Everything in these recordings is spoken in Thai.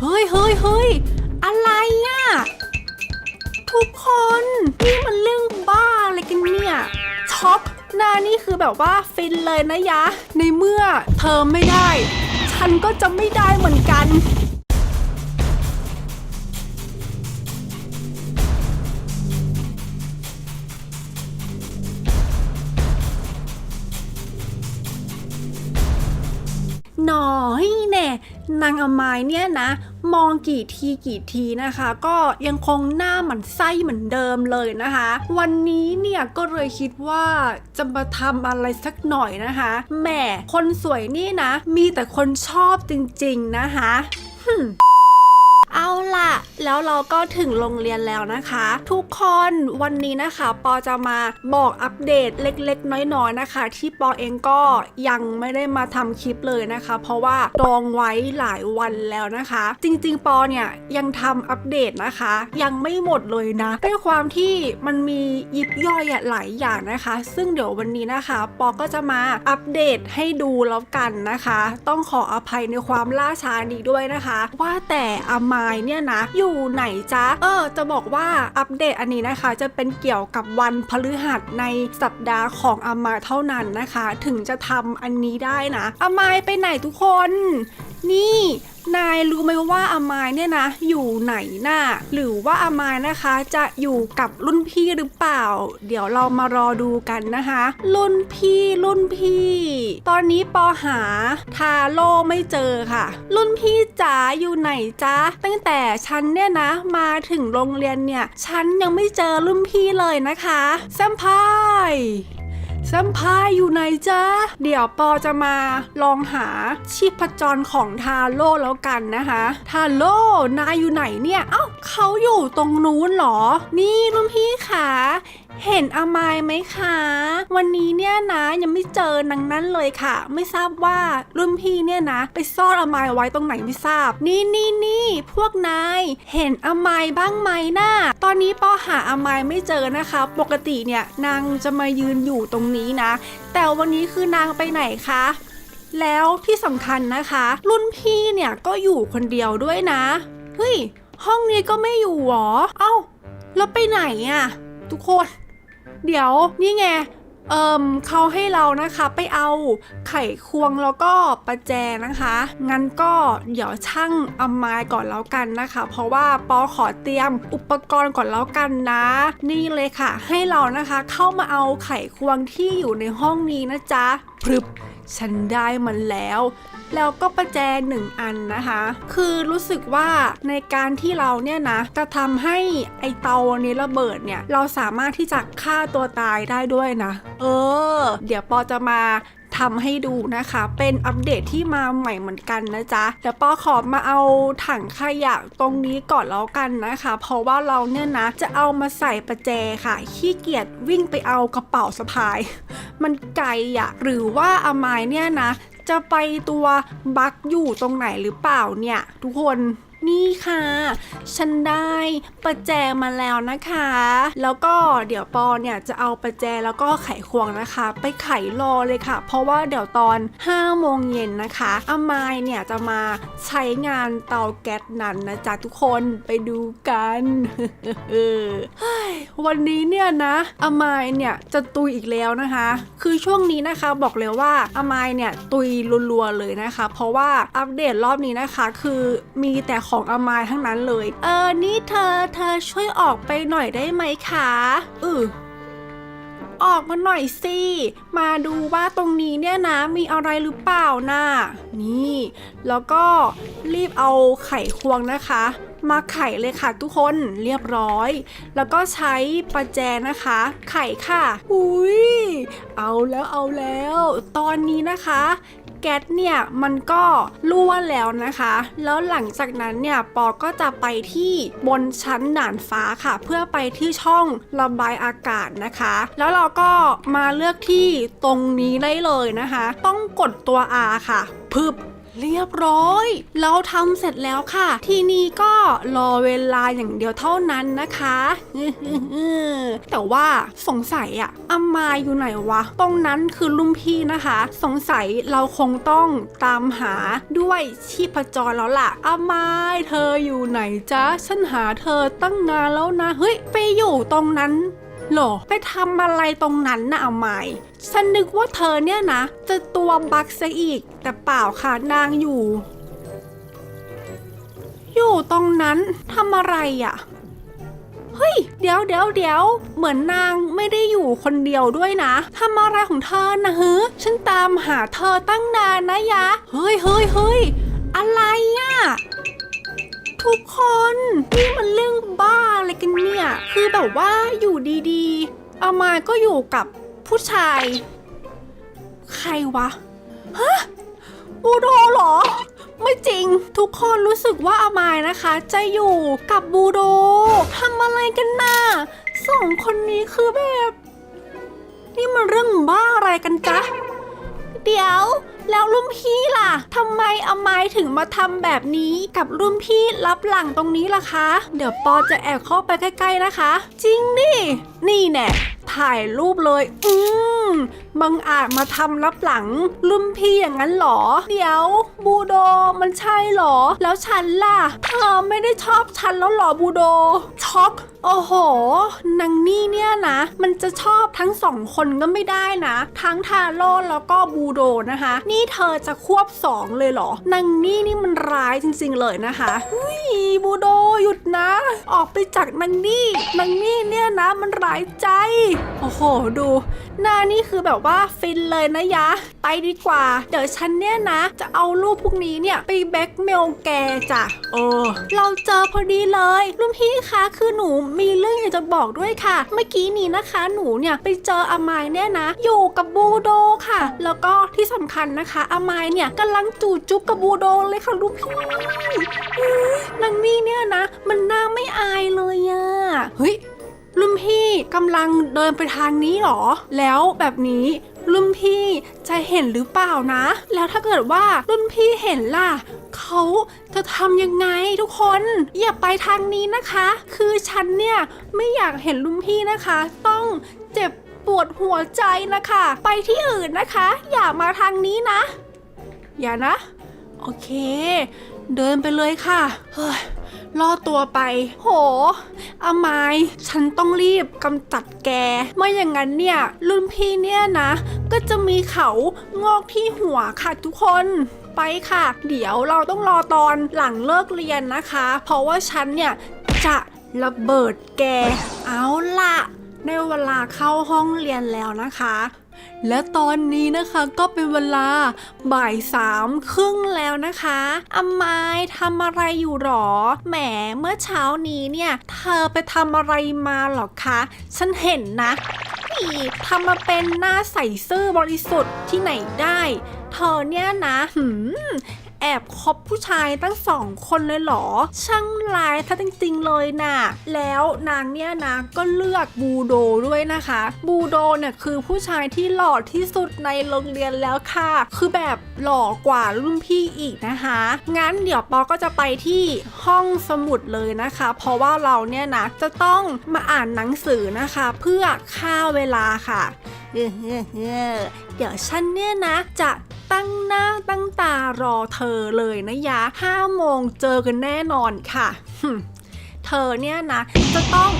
เฮ้ยเฮ้ยเฮ้ยอะไรอะทุกคนนี่มันเรื่องบ้าอะไรกันเนี่ยช็อกหน้านี่คือแบบว่าฟินเลยนะยะ ในเมื่อเธอไม่ได้ ฉันก็จะไม่ได้เหมือนกัน หน่อยแน่นางอมายเนี่ยนะ มองกี่ทีกี่ทีนะคะ ก็ยังคงหน้าหมันไส้เหมือนเดิมเลยนะคะ วันนี้เนี่ยก็เลยคิดว่าจะมาทำอะไรสักหน่อยนะคะแหมคนสวยนี่นะ มีแต่คนชอบจริงๆนะคะหึ่มเอาล่ะ แล้วเราก็ถึงโรงเรียนแล้วนะคะ ทุกคนวันนี้นะคะ ปอจะมาบอกอัปเดตเล็กๆ น้อยๆนะคะ ที่ปอเองก็ยังไม่ได้มาทำคลิปเลยนะคะ เพราะว่าดองไว้หลายวันแล้วนะคะ จริงๆ ปอเนี่ยยังทำอัปเดตนะคะ ยังไม่หมดเลยนะด้วยความที่มันมียิบย่อยหลายอย่างนะคะ ซึ่งเดี๋ยววันนี้นะคะ ปอก็จะมาอัปเดตให้ดูแล้วกันนะคะ ต้องขออภัยในความล่าช้านี้ด้วยนะคะ ว่าแต่อามายเนี่ยนะอยู่ไหนจ๊ะ เออ จะบอกว่าอัปเดตอันนี้นะคะ จะเป็นเกี่ยวกับวันพฤหัสในสัปดาห์ของอามาเท่านั้นนะคะ ถึงจะทำอันนี้ได้นะ อามายไปไหนทุกคน นี่นายรู้ไหมว่าอามายเนี่ยนะ อยู่ไหนน่ะหรือว่าอามายนะคะจะอยู่กับรุ่นพี่หรือเปล่า เดี๋ยวเรามารอดูกันนะคะ รุ่นพี่รุ่นพี่ ตอนนี้ปอหาทาโร่ไม่เจอค่ะ รุ่นพี่จ๋าอยู่ไหนจ๊ะตั้งแต่ฉันเนี่ยนะ มาถึงโรงเรียนเนี่ย ฉันยังไม่เจอรุ่นพี่เลยนะคะแซมพาย สัมภายอยู่ไหนจ๊ะ เดี๋ยวปอจะมาลองหาชีพจรของทาโร่แล้วกันนะคะ ทาโร่นายอยู่ไหนเนี่ย เอ้าเขาอยู่ตรงนู้นเหรอ นี่รุ่นพี่ขาเห็นอามายไหมคะ วันนี้เนี่ยนะยังไม่เจอนางนั้นเลยค่ะ ไม่ทราบว่ารุ่นพี่เนี่ยนะ ไปซ่อนอามายไว้ตรงไหนไม่ทราบ นี่นี่นี่ พวกนาย เห็นอมายบ้างไหมนะ่ะตอนนี้ปอหาอมายไม่เจอนะคะ ปกติเนี่ยนางจะมายืนอยู่ตรงนี้นะ แต่วันนี้คือนางไปไหนคะแล้วที่สำคัญนะคะ รุ่นพี่เนี่ยก็อยู่คนเดียวด้วยนะ เฮ้ย ห้องนี้ก็ไม่อยู่หรอ เอ้า แล้วไปไหนอะ ทุกคน เดี๋ยวนี่ไง เอิมเขาให้เรานะคะไปเอาไข่ควงแล้วก็ประแจนะคะ งั้นก็เดี๋ยวช่างเอาไม้ก่อนแล้วกันนะคะ เพราะว่าปอขอเตรียมอุปกรณ์ก่อนแล้วกันนะ นี่เลยค่ะ ให้เรานะคะเข้ามาเอาไข่ควงที่อยู่ในห้องนี้นะจ๊ะพรึบฉันได้มันแล้ว แล้วก็ประแจหนึ่งอันนะคะ คือรู้สึกว่าในการที่เราเนี่ยนะจะทำให้ไอเตานี้ระเบิดเนี่ยเราสามารถที่จะฆ่าตัวตายได้ด้วยนะ เออ เดี๋ยวปอจะมาทำให้ดูนะคะ เป็นอัปเดตที่มาใหม่เหมือนกันนะจ๊ะเดี๋ยวปอขอมาเอาถังขยะตรงนี้ก่อนแล้วกันนะคะ เพราะว่าเราเนี่ยนะ จะเอามาใส่ประแจค่ะ ขี้เกียจวิ่งไปเอากระเป๋าสะพาย มันไกลอะหรือว่าอามายเนี่ยนะ จะไปตัวบั๊กอยู่ตรงไหนหรือเปล่าเนี่ย ทุกคน นี่ค่ะ ฉันได้ประแจมาแล้วนะคะ แล้วก็เดี๋ยวปอเนี่ยจะเอาประแจแล้วก็ไขควงนะคะ ไปไขรอเลยค่ะ เพราะว่าเดี๋ยวตอน5โมงเย็นนะคะอามายเนี่ยจะมาใช้งานเตาแก๊สนั้นนะจ๊ะทุกคนไปดูกันเฮ้ยวันนี้เนี่ยนะอามายเนี่ยจะตุยอีกแล้วนะคะ คือช่วงนี้นะคะบอกเลยว่าอามายเนี่ยตุยรัวๆเลยนะคะ เพราะว่าอัปเดตรอบนี้นะคะ คือมีแต่ของอามายทั้งนั้นเลย เออ นี่เธอ เธอช่วยออกไปหน่อยได้ไหมคะ อือออกมาหน่อยสิ มาดูว่าตรงนี้เนี่ยนะมีอะไรหรือเปล่าน่ะนี่ แล้วก็รีบเอาไข่ควงนะคะ มาไข่เลยค่ะทุกคนเรียบร้อย แล้วก็ใช้ประแจนะคะ ไข่ค่ะ อุ้ยเอาแล้วเอาแล้ว ตอนนี้นะคะ แก๊สเนี่ยมันก็รั่วแล้วนะคะ แล้วหลังจากนั้นเนี่ยปอก็จะไปที่บนชั้นด่านฟ้าค่ะ เพื่อไปที่ช่องระบายอากาศนะคะ แล้วเราก็มาเลือกที่ตรงนี้ได้เลยนะคะ ต้องกดตัว R ค่ะพึบ เรียบร้อย เราทำเสร็จแล้วค่ะ ทีนี้ก็รอเวลาอย่างเดียวเท่านั้นนะคะแต่ว่าสงสัยอะอามาอยู่ไหนวะ ตรงนั้นคือลุงพี่นะคะ สงสัยเราคงต้องตามหาด้วยชีพจรแล้วล่ะ อามายเธออยู่ไหนจ๊ะ ฉันหาเธอตั้งนานแล้วนะ เฮ้ย ไปอยู่ตรงนั้น หรอ ไปทำอะไรตรงนั้นนะเอาไม่ฉันนึกว่าเธอเนี่ยนะ จะตัวบักซะอีก แต่เปล่าค่ะนางอยู่ อยู่ตรงนั้นทำอะไรอะ่ะเฮ้ย เดี๋ยวเดี๋ยวเดี๋ยวเหมือนนางไม่ได้อยู่คนเดียวด้วยนะทำอะไรของเธอนะฮึฉันตามหาเธอตั้งนานนะยะ เฮ้ยเฮ้ยเฮ้ยอะไรอะ่ะ ทุกคนนี่มันเรื่องบ้าอะไรกันเนี่ย คือแบบว่าอยู่ดีๆ อามาก็อยู่กับผู้ชาย ใครวะ ฮะบูโดเหรอ ไม่จริง ทุกคนรู้สึกว่าอามายนะคะ จะอยู่กับบูโดทำอะไรกันน่ะสองคนนี้คือแบบ นี่มันเรื่องบ้าอะไรกันจ๊ะ เดี๋ยว แล้วรุ่นพี่ล่ะทำไมอามายถึงมาทำแบบนี้กับรุ่นพี่รับหลังตรงนี้ล่ะคะ เดี๋ยวปอจะแอบเข้าไปใกล้ๆนะคะ จริงดินี่แน่ ถ่ายรูปเลย อืมบังอาจมาทำรับหลังรุ่นพี่อย่างนั้นเหรอ เดี๋ยวบูโดมันใช่เหรอ แล้วฉันล่ะ เธอไม่ได้ชอบฉันแล้วหรอบูโด ช็อกโอ้โห นางนี่เนี่ยนะ มันจะชอบทั้งสองคนก็ไม่ได้นะ ทั้งทาโร่แล้วก็บูโดนะคะ นี่เธอจะควบสองเลยเหรอ นางนี่นี่มันร้ายจริงๆเลยนะคะเฮ้ยบูโดหยุดนะ ออกไปจากนางนี่ นางนี่เนี่ยนะมันร้ายใจโอ้โห ดู หน้านี่คือแบบว่าฟินเลยนะยะ ไปดีกว่า เดี๋ยวฉันเนี่ยนะ จะเอารูปพวกนี้เนี่ย ไปแบล็กเมลแกจ้ะเออเราเจอพอดีเลยรุ่นพี่คะคือหนูมีเรื่องอยากจะบอกด้วยค่ะ เมื่อกี้นี้นะคะ หนูเนี่ยไปเจออามายเนี่ยนะ อยู่กับบูโดค่ะ แล้วก็ที่สำคัญนะคะอามายเนี่ยกำลังจูบจุ๊บกับบูโดเลยค่ะรุ่นพี่เฮ้ยนางนี่เนี่ยนะ มันน่าไม่อายเลยอะเฮ้ย รุ่นพี่กำลังเดินไปทางนี้หรอ แล้วแบบนี้รุ่นพี่จะเห็นหรือเปล่านะ แล้วถ้าเกิดว่ารุ่นพี่เห็นล่ะ เขาจะทำยังไงทุกคน อย่าไปทางนี้นะคะ คือฉันเนี่ยไม่อยากเห็นรุ่นพี่นะคะ ต้องเจ็บปวดหัวใจนะคะ ไปที่อื่นนะคะ อย่ามาทางนี้นะ อย่านะ โอเค เดินไปเลยค่ะ เฮ้ย ล่อตัวไป โหอามายฉันต้องรีบกำจัดแก ไม่อย่างนั้นเนี่ย รุ่นพี่เนี่ยนะ ก็จะมีเขางอกที่หัวค่ะทุกคนไปค่ะ เดี๋ยวเราต้องรอตอนหลังเลิกเรียนนะคะ เพราะว่าฉันเนี่ยจะระเบิดแก เอาล่ะ ในเวลาเข้าห้องเรียนแล้วนะคะ และตอนนี้นะคะก็เป็นเวลาบ่ายสามครึ่งแล้วนะคะอามายทำอะไรอยู่หรอ แหมเมื่อเช้านี้เนี่ย เธอไปทำอะไรมาหรอคะ ฉันเห็นนะนี่ทำมาเป็นหน้าใสซื่อบริสุทธิ์ที่ไหนได้ เธอเนี่ยนะหืม แอบคบผู้ชายตั้งสองคนเลยเหรอ ช่างร้ายถ้าจริงๆเลยน่ะ แล้วนางเนี่ยนะก็เลือกบูโดด้วยนะคะ บูโดเนี่ยคือผู้ชายที่หล่อที่สุดในโรงเรียนแล้วค่ะ คือแบบหล่อกว่ารุ่นพี่อีกนะคะ งั้นเดี๋ยวปอก็จะไปที่ห้องสมุดเลยนะคะ เพราะว่าเราเนี่ยนะจะต้องมาอ่านหนังสือนะคะ เพื่อฆ่าเวลาค่ะ เออเออเออเดี๋ยวฉันเนี่ยนะ จะตั้งหน้าตั้งตารอเธอเลยนะยะห้าโมงเจอกันแน่นอนค่ะ เธอเนี่ยนะ จะต้อง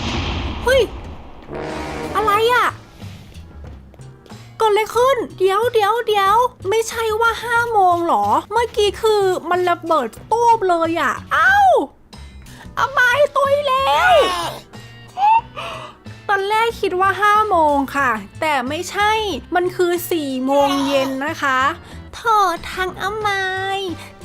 เฮ้ยอะไรอะเกิดอะไรขึ้น เดี๋ยวเดี๋ยวเดี๋ยวไม่ใช่ว่าห้าโมงหรอ เมื่อกี้คือมันระเบิดตูบเลยอะเอ้าอาไม้ตุยแล้ว ตอนแรกคิดว่า 5 โมงค่ะ แต่ไม่ใช่ มันคือ 4 โมงเย็นนะคะเธอทางอามาย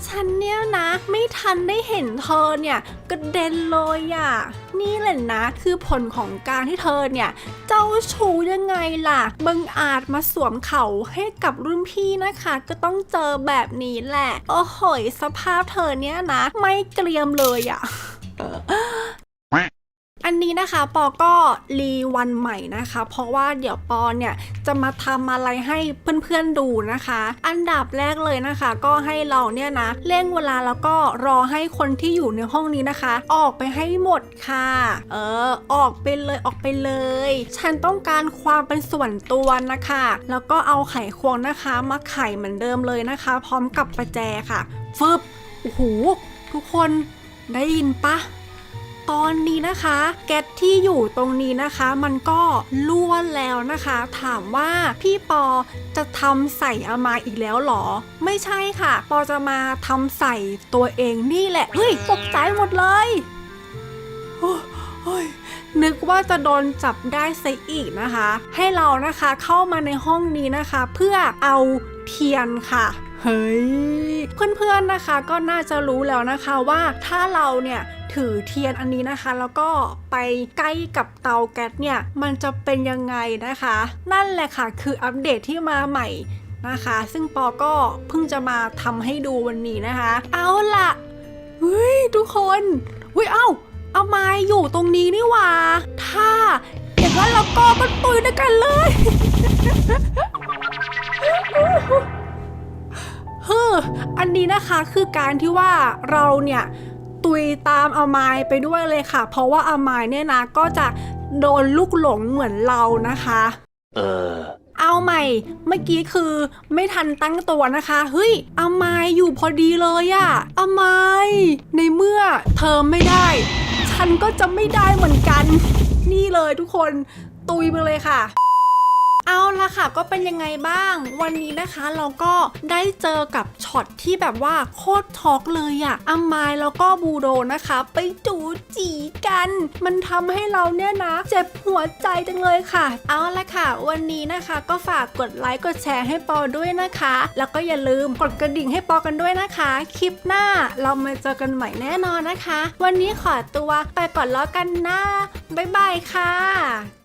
ฉันเนี่ยนะไม่ทันได้เห็นเธอเนี่ยกระเด็นเลยอะ่ะ นี่แหละนะคือผลของการที่เธอเนี่ย เจ้าชูยังไงล่ะบังอาจมาสวมเขาให้กับรุ่นพี่นะคะ ก็ต้องเจอแบบนี้แหละ โอ้โหสภาพเธอเนี่ยนะ ไม่เกรียมเลยอะ นนี้นะคะปอก็รีวันใหม่นะคะ เพราะว่าเดี๋ยวปอเนี่ยจะมาทำอะไรให้เพื่อนๆดูนะคะ อันดับแรกเลยนะคะ ก็ให้เราเนี่ยนะเร่งเวลาแล้วก็รอให้คนที่อยู่ในห้องนี้นะคะ ออกไปให้หมดค่ะ เออ ออกไปเลยออกไปเลย ฉันต้องการความเป็นส่วนตัวนะคะ แล้วก็เอาไขควงนะคะ มาไขเหมือนเดิมเลยนะคะ พร้อมกับประแจค่ะฟึบโอ้โหทุกคนได้ยินปะ ตอนนี้นะคะแก๊สที่อยู่ตรงนี้นะคะ มันก็ล้วนแล้วนะคะ ถามว่าพี่ปอจะทำใส่อามาอีกแล้วหรอ ไม่ใช่ค่ะ ปอจะมาทำใส่ตัวเองนี่แหละ เฮ้ย ตกใจหมดเลยโอ้โอ้ยนึกว่าจะโดนจับได้ซะอีกนะคะ ให้เรานะคะเข้ามาในห้องนี้นะคะ เพื่อเอาเทียนค่ะ เฮ้ย เพื่อนๆนะคะก็น่าจะรู้แล้วนะคะว่าถ้าเราเนี่ยถือเทียนอันนี้นะคะ แล้วก็ไปใกล้กับเตาแก๊สเนี่ยมันจะเป็นยังไงนะคะ นั่นแหละค่ะคืออัปเดตที่มาใหม่นะคะ ซึ่งปอก็เพิ่งจะมาทำให้ดูวันนี้นะคะ เอาล่ะเฮ้ยทุกคนเฮ้ยเอ้าเอาไม้อยู่ตรงนี้นี่หว่า ถ้าอย่างนั้นเราก็มันตุยด้วยกันเลย นนี้นะคะคือการที่ว่าเราเนี่ยตุยตามอามายไปด้วยเลยค่ะ เพราะว่าอามายเนี่ยนะก็จะโดนลูกหลงเหมือนเรานะคะ เออเอาใหม่ เมื่อกี้คือไม่ทันตั้งตัวนะคะ เฮ้ยอามายอยู่พอดีเลยอะอามายในเมื่อเธอไม่ได้ ฉันก็จะไม่ได้เหมือนกัน นี่เลยทุกคนตุยไปเลยค่ะ เอาละค่ะก็เป็นยังไงบ้าง วันนี้นะคะเราก็ได้เจอกับช็อตที่แบบว่าโคตรช็อกเลยอะอัมมายแล้วก็บูโดนะคะ ไปจูจีกัน มันทำให้เราเนี่ยนะ เจ็บหัวใจจังเลยค่ะ เอาละค่ะ วันนี้นะคะก็ฝากกดไลค์กดแชร์ให้ปอด้วยนะคะ แล้วก็อย่าลืมกดกระดิ่งให้ปอกันด้วยนะคะ คลิปหน้าเรามาเจอกันใหม่แน่นอนนะคะ วันนี้ขอตัวไปก่อนแล้วกันนะบ๊ายบายค่ะ